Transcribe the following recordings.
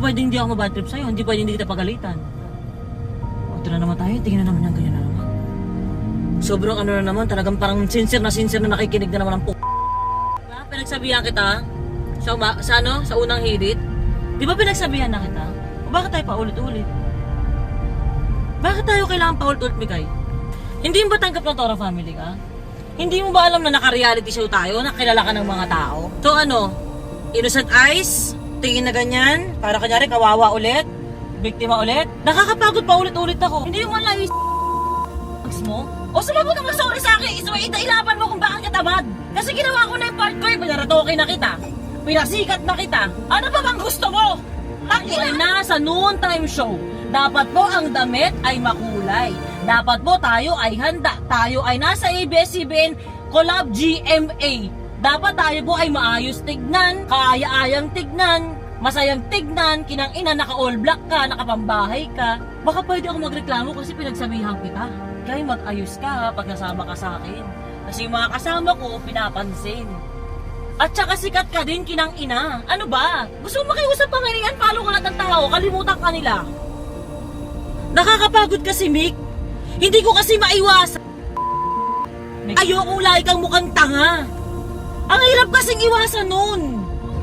pwedeng hindi ako mabad trip sa'yo. Hindi pwedeng hindi kita pagalitan. O, ito na naman tayo. Tingnan na naman yung ganyan na naman. Sobrang ano na naman. Talagang parang sincere na sincere na nakikinig na naman ang p***. Diba? Pinagsabihan kita sa, uma- sa ano? Sa unang hirit. Di ba pinagsabihan na kita? O bakit tayo paulit-ulit? Bakit tayo kailangan paulit-ulit, Mikay? Hindi mo ba tanggap ng Tora family ka? Hindi mo ba alam na naka-reality show tayo, na kilala ka ng mga tao? So ano, innocent eyes, tingin na ganyan, para kanyari kawawa ulit, biktima ulit. Nakakapagod pa ulit-ulit ako. Hindi mo lang is mo? O sumabog ka mag-sorry sa akin, iswa ilaban mo kung bakit ka tamad. Kasi ginawa ko na yung part ko, eh, pinaratoke na kita. Pinasikat na kita. Ano pa bang gusto mo? Ang ina na sa noontime show. Dapat po ang damit ay makulay. Dapat po tayo ay handa. Tayo ay nasa ABS-CBN Collab GMA. Dapat tayo po ay maayos tignan, kaaya-ayang tignan, masayang tignan, kinang ina, naka-all black ka, nakapambahay ka. Baka pwede ako magreklamo kasi pinagsabihan kita. Kaya mag-ayos ka pag nasama ka sa akin. Kasi yung mga kasama ko, pinapansin. At saka sikat ka din, kinang ina. Ano ba? Gusto mo makiusap pa ngayon, follow ka ng tao, kalimutan ka nila. Nakakapagod kasi, Mick. Hindi ko kasi maiwasan. Ayokong lagi kang mukhang tanga. Ang hirap kasing iwasan nun.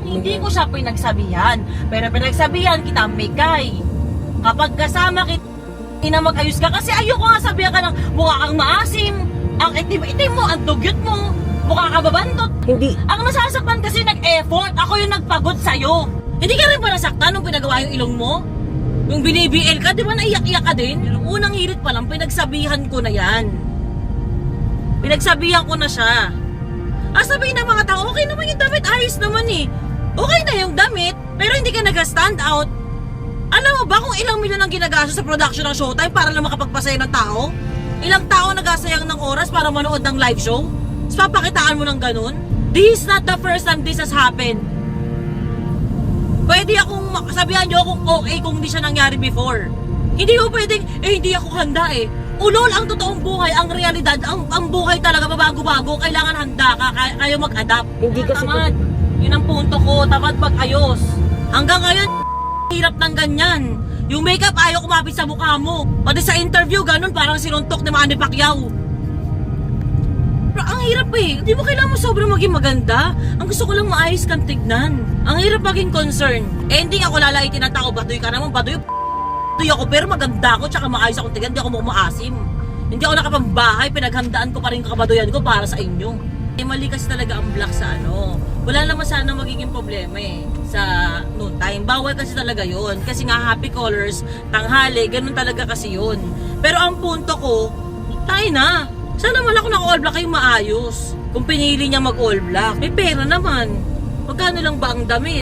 Hindi ko siya pinagsabihan. Pero pinagsabihan kita, Mikay. Kapag kasama kita, ina mag-ayos ka kasi ayoko nga sabihan ka ng mukha kang maasim, ang itim-itim mo, ang dugyot mo, mukha ka babandot. Hindi. Ang nasasaktan kasi nag-effort, ako yung nagpagod sa'yo. Hindi ka rin ba nasaktan nung pinagawa yung ilong mo? Yung binibiel ka, di ba naiyak-iyak ka din? Yung unang hirit pa lang, pinagsabihan ko na yan. Pinagsabihan ko na siya. Ah, sabihin ng mga tao, okay naman yung damit, ayos naman eh. Okay na yung damit, pero hindi ka nag-stand out. Alam mo ba kung ilang milyon ang ginagastos sa production ng Showtime para lang makapagpasaya ng tao? Ilang tao nagasayang ng oras para manood ng live show? Tapos papakitaan mo ng ganun? This is not the first time this has happened. Pwede akong sabihan nyo kung okay kung hindi siya nangyari before. Hindi mo pwedeng, eh hindi ako handa eh. Ulol ang totoong buhay, ang realidad, ang, ang buhay talaga babago-bago, kailangan handa ka, kaya, kaya mag-adapt. Hindi kasi Tamad. Yun ang punto ko, tamad mag-ayos. Hanggang ngayon, hirap ng ganyan. Yung makeup ayaw kumapit sa mukha mo. Pati sa interview, ganun parang sinuntok ni Manny Pacquiao. Pero ang hirap eh. Hindi mo kailangan mo sobrang maging maganda. Ang gusto ko lang maayos kang tignan. Ang hirap maging concern. Eh, hindi ako lalaitin ng tao. Baduy ka naman, baduy. Baduy ako, pero maganda ako, tsaka maayos akong tignan. Hindi ako maasim. Hindi ako nakapambahay. Pinaghandaan ko pa rin kabaduyan ko para sa inyo. Eh, mali kasi talaga ang black sa ano. Wala naman sana magiging problema eh sa noon time. Bawal kasi talaga yon Kasi nga happy colors, tanghali, ganun talaga kasi yun. Pero ang punto ko, tayo na. Sana wala ko ng all black kayo maayos. Kung pinili niya mag all black, may pera naman. Magkano lang ba ang damit?